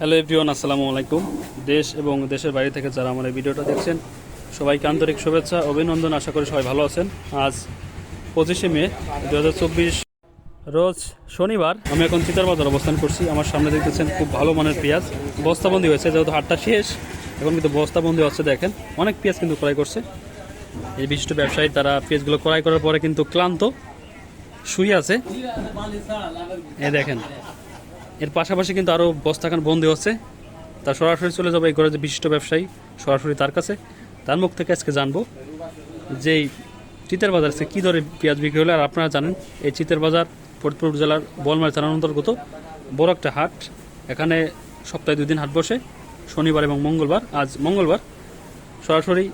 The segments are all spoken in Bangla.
হ্যালো এভরিওয়ান, আসসালামু আলাইকুম। দেশ এবং দেশের বাইরে থেকে যারা আমার এই ভিডিওটা দেখছেন, সবাইকে আন্তরিক শুভেচ্ছা, অভিনন্দন, আশা করি সবাই ভালো আছেন। আজ পঁচিশে মে দু হাজার চব্বিশ রোজ শনিবার আমি এখন চিতার বাজার অবস্থান করছি। আমার সামনে দেখতেছেন খুব ভালো মানের পেঁয়াজ। বস্তাবন্দি হয়েছে, যেহেতু হাটটা শেষ, এখন কিন্তু বস্তাবন্দি হচ্ছে, দেখেন। অনেক পেঁয়াজ কিন্তু ক্রয় করছে। এই বিশিষ্ট ব্যবসায়ী তারা পেঁয়াজগুলো ক্রয় করার পরে কিন্তু ক্লান্ত, শুয়ে আছে। এই দেখেন এর পাশাপাশি কিন্তু আরও বস্তাখান বন্দি হচ্ছে। তা সরাসরি চলে যাব এই ঘরে যে বিশিষ্ট ব্যবসায়ী, সরাসরি তার কাছে। তার মুখ থেকে আজকে জানব যে চিতের বাজার আছে কী দরে পেঁয়াজ বিক্রি হলে, আর আপনারা জানেন, এই চিতের বাজার ফরিদপুর জেলার বলমারি থানার অন্তর্গত বড় একটা হাট। এখানে সপ্তাহে দুই দিন হাট বসে, শনিবার এবং মঙ্গলবার। আজ মঙ্গলবার। সরাসরি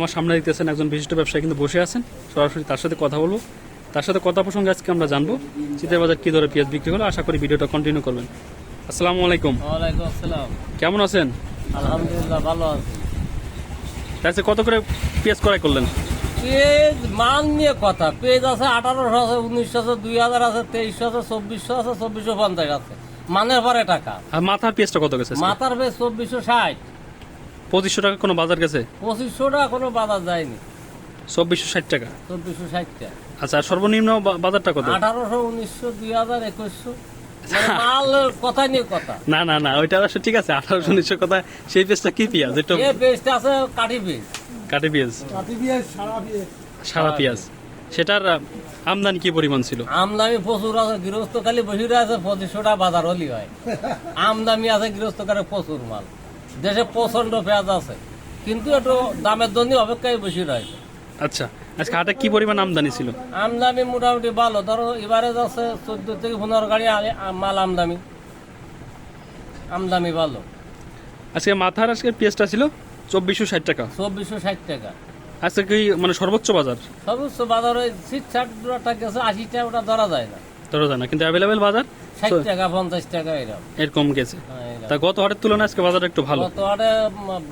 আমার সামনে দেখতেছেন একজন বিশিষ্ট ব্যবসায়ী কিন্তু বসে আছেন। সরাসরি তার সাথে কথা বলব। তার সাথে কথা প্রসঙ্গে আজকে আমরা জানব চিতের বাজার কী দরে পেঁয়াজ বিক্রি হলো আশা করি ভিডিওটা কন্টিনিউ করবেন। আসসালামু আলাইকুম। ওয়ালাইকুম আসসালাম। কেমন আছেন? আলহামদুলিল্লাহ ভালো আছি। তার কত করে পেঁয়াজ ক্রয় করলেন? পেজ মান নিয়ে কথা। পেজ আছে আঠারোশো আছে উনিশশো আছে দুই হাজার আছে তেইশশো আছে চব্বিশশো আছে চব্বিশশো পঞ্চাশ আছে। মানের পরে টাকা। আর মাথার পেঁয়াজটা কত গেছে মাথার পেজ চব্বিশশো ষাট। পঁচিশশো টাকা কোনো বাজার গেছে? পঁচিশশো টাকা কোনো বাজার যায়নি। চব্বিশশো ষাট টাকা। চব্বিশশো ষাটটা আচ্ছা আর সর্বনিম্ন বাজারটা কত? আঠারোশো উনিশশো দুই হাজার একুশশো। মানে কথা নিয়ে কথা। না না না ওইটা আসলে ঠিক আছে আঠারোশো উনিশশো কথা। সেই পেঁয়াজটা কি পেঁয়াজ? একটু পেজটা আছে কাঠি পেজ কাটে পেঁয়াজ। সারা পেঁয়াজ। সেটার আমদানি কি পরিমাণ ছিল? আমদামি প্রচুর আছে গৃহস্থ খালি বসে আছে পঁচিশশো বাজার হলি হয়। আমদামি আছে গৃহস্থ কারে প্রচুর মাল। দেশে প্রচণ্ড পেঁয়াজ আছে। কিন্তু একটু দামের জন্য অপেক্ষায় বেশি রয়েছে। আচ্ছা আজকে হাটে কি পরিমাণ আমদানি ছিল? আমদামি মোটামুটি ভালো। ধরো এবারে যাচ্ছে চোদ্দ থেকে পনেরো গাড়ি মাল আমদামি আমদামি ভালো। আজকে মাথার আজকে পেঁয়াজটা ছিল চব্বিশশো ষাট টাকা। চব্বিশশো ষাট টাকা। আজকে কি মানে সর্বোচ্চ বাজার? সর্বোচ্চ বাজার ওই সিট ষাট টাকা আশি টাকা ওটা ধরা যায় না। ধরা যায় না কিন্তু অ্যাভেলেবেল বাজার? ষাট টাকা পঞ্চাশ টাকা এরকম। এরকম গেছে। হ্যাঁ, তা গত হাটের তুলনায় আজকে বাজার একটু ভালো। গত হাটে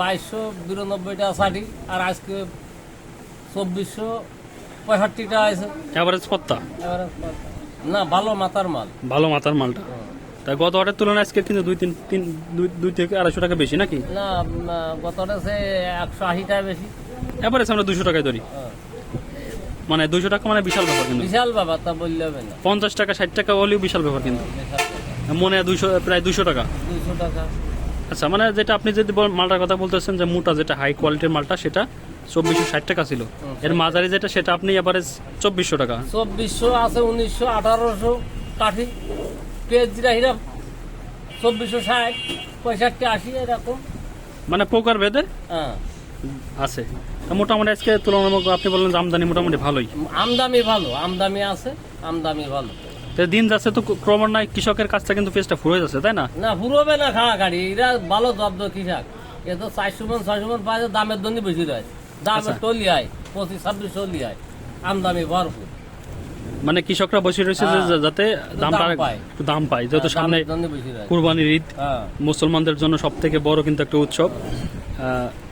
বাইশশো বিরানব্বই টাকা ষাটি আর আজকে চব্বিশশো পঁয়ষট্টি টাকা আছে অ্যাভারেজ পত্তা না ভালো মাথার মাল। ভালো মাথার মালটা। তা গত তুলনায় আজকে কিন্তু দুই তিন তিন দুই দুই থেকে আড়াইশো টাকা বেশি নাকি? না গত সে একশো আশি টাকা বেশি। অ্যাভারেজ আমরা দুশো টাকায় ধরি। মানে দুশো টাকা মানে বিশাল ব্যাপার কিন্তু। বিশাল ব্যাপার তা বললে হবে না। পঞ্চাশ টাকা ষাট টাকা হলেও বিশাল ব্যাপার কিন্তু। মনে হয় দুশো প্রায় দুশো টাকা। দুইশো টাকা। আচ্ছা মানে যেটা আপনি যদি মালটার কথা বলতেছেন যে মোটা যেটা হাই কোয়ালিটির মালটা সেটা চব্বিশশো ষাট টাকা ছিল। এর মাঝারি যেটা সেটা আপনি অ্যাভারেজ চব্বিশশো টাকা। চব্বিশশো আছে উনিশশো আঠারোশো কাঠি পেজ যেটা হিরা চব্বিশশো ষাট পঁয়ষট্টি আশি এরকম। মানে প্রকার ভেদে? হ্যাঁ। আছে। মোটামুটি আজকে তুলনামূলক আপনি বললেন আমদানি মোটামুটি ভালোই। আমদামি ভালো আমদামি আছে আমদামি ভালো। দিন যাচ্ছে তো ক্রমান্বয়ে কৃষকের কাছ থেকে কিন্তু পেজটা ফুরে যাচ্ছে তাই না? না ফুরবে না খাওয়া গাড়ি। এরা ভালো জব্দ কৃষক। এ তো চারশো মন ছয়শো মন পাওয়া যায় দামের জন্য বেশি রয়েছে দামের আচ্ছা। টলি হয় পঁচিশ ছাব্বিশ টলি হয় আমদামি ভরপুর। মানে কৃষকরা বসে রয়েছে যে হ্যাঁ। যাতে দামটা দাম পায়। দাম পায় যেহেতু হ্যাঁ, সামনে কুরবানির ঈদ হ্যাঁ। মুসলমানদের জন্য সব থেকে বড় কিন্তু একটা উৎসব।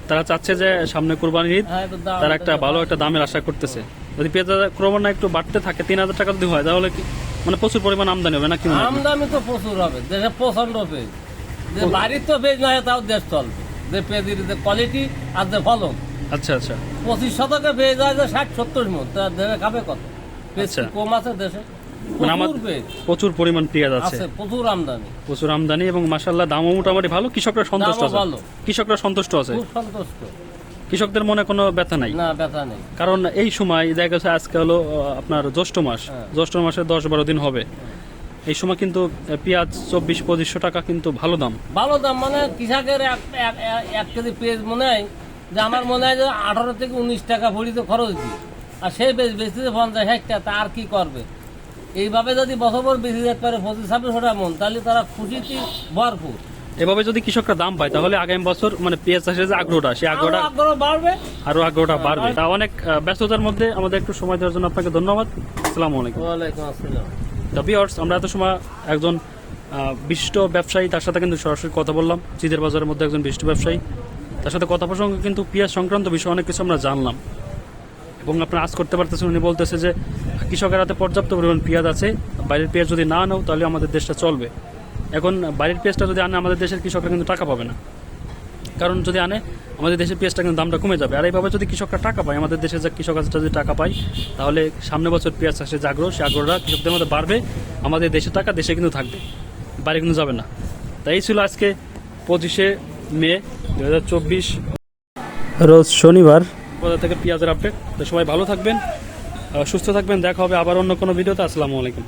তারা চাচ্ছে যে সামনে কুরবানির ঈদ হ্যাঁ, দাম- তারা একটা ভালো একটা দামের আশা করতেছে। যদি পেঁয়াজ ক্রমান্বয়ে একটু বাড়তে থাকে তিন হাজার টাকা যদি হয় তাহলে কি মানে প্রচুর পরিমাণ আমদানি হবে না কি মনে তো প্রচুর হবে দেশে প্রচণ্ড পেজ যে বাড়ির তো পেজ না তাও দেশ চলবে। যে পেজের যে কোয়ালিটি আর যে ফলন। আচ্ছা আচ্ছা। পঁচিশ শতকে পেজ হয় যে ষাট সত্তর মন তা দেশে খাবে কত? পেজ আচ্ছা। কম আছে দেশে। মানে প্রচুর পরিমাণ পেঁয়াজ আছে। আছে প্রচুর আমদানি। প্রচুর আমদানি এবং মাসাল্লাহ দামও মোটামুটি ভালো কৃষকরা সন্তুষ্ট আছে। কৃষকরা সন্তুষ্ট আছে। সন্তুষ্ট। কৃষকদের মনে কোনো ব্যথা নাই? না ব্যথা নেই। কারণ এই সময় দেখা গেছে আজকে হলো আপনার জ্যৈষ্ঠ মাস। হ্যাঁ। জ্যৈষ্ঠ মাসে দশ বারো দিন হবে। এই সময় কিন্তু পেঁয়াজ চব্বিশ পঁচিশশো টাকা কিন্তু ভালো দাম। ভালো দাম মানে কৃষকের এক কেজি পেঁয়াজ মনে হয় যে আমার মনে হয় যে আঠারো থেকে উনিশ টাকা ভরিতে খরচ দিই আর সেই বেচ বেচতে পঞ্চাশ ষাট টাকা তা আর কি করবে? এইভাবে যদি বছর বছর বেশি যেতে পারে পঁচিশ ছাব্বিশ টাকা মন তাহলে তারা খুশিতে ভরপুর। এভাবে যদি কৃষকরা দাম পায় তাহলে আগামী বছর মানে পেঁয়াজ চাষের যে আগ্রহটা সেই আগ্রহটা আগ্রহ বাড়বে। আরও আগ্রহটা বাড়বে। তা অনেক ব্যস্ততার মধ্যে আমাদের একটু সময় দেওয়ার জন্য আপনাকে ধন্যবাদ। আসসালামু আলাইকুম। দ্য ভিউয়ার্স আমরা এত সময় একজন বিশিষ্ট ব্যবসায়ী তার সাথে কিন্তু সরাসরি কথা বললাম। চিদের বাজারের মধ্যে একজন বিশিষ্ট ব্যবসায়ী। তার সাথে কথা প্রসঙ্গে কিন্তু পেঁয়াজ সংক্রান্ত বিষয়ে অনেক কিছু আমরা জানলাম। এবং আপনারা আজ করতে পারতেছেন উনি বলতেছে যে কৃষকের হাতে পর্যাপ্ত পরিমাণ পেঁয়াজ আছে। বাইরের পেঁয়াজ যদি না নাও তাহলে আমাদের দেশটা চলবে। এখন বাড়ির পেঁয়াজটা যদি আনে আমাদের দেশের কৃষকরা কিন্তু টাকা পাবে না। কারণ যদি আনে আমাদের দেশের পেঁয়াজটা কিন্তু দামটা কমে যাবে। আর এইভাবে যদি কৃষকরা টাকা পায় আমাদের দেশের যে কৃষক আছে যদি টাকা পায় তাহলে সামনে বছর পেঁয়াজ চাষে যে আগ্রহ সে আগ্রহটা কৃষকদের মধ্যে বাড়বে আমাদের দেশের টাকা দেশে কিন্তু থাকবে। বাইরে কিন্তু যাবে না। তাই এই ছিল আজকে পঁচিশে মে দু হাজার চব্বিশ। রোজ শনিবার। বাজার থেকে পেঁয়াজের আপডেট তো সবাই ভালো থাকবেন সুস্থ থাকবেন। দেখা হবে আবার অন্য কোনো ভিডিওতে। আসসালামু আলাইকুম।